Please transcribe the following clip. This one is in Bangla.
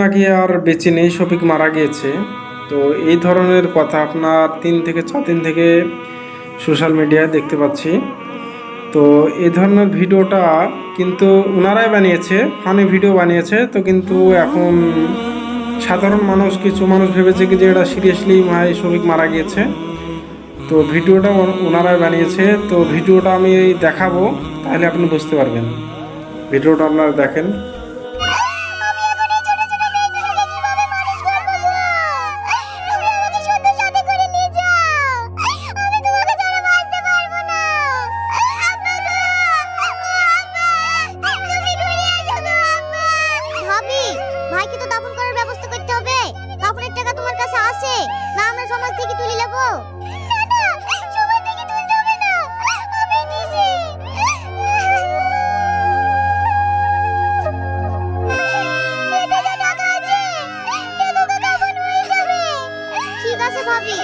নাকি আর বেঁচে নেই, শফিক মারা গিয়েছে। তো এই ধরনের কথা আপনার তিন থেকে ছ দিন থেকে সোশ্যাল মিডিয়ায় দেখতে পাচ্ছি। তো এই ধরনের ভিডিওটা কিন্তু ওনারাই বানিয়েছে, ফানি ভিডিও বানিয়েছে। তো কিন্তু এখন সাধারণ মানুষ, কিছু মানুষ ভেবেছে কি যে এটা সিরিয়াসলি ভাই শফিক মারা গিয়েছে। তো ভিডিওটা ওনারাই বানিয়েছে। তো ভিডিওটা আমি দেখাবো। তাহলে আপনি বুঝতে পারবেন। ভিডিওটা আপনারা দেখেন। তো ব্যবস্থা করতে হবে। টাকা তোমার কাছে আছে। না, আমরা সমাজ থেকে তুলে নেব। আছে ভাবি।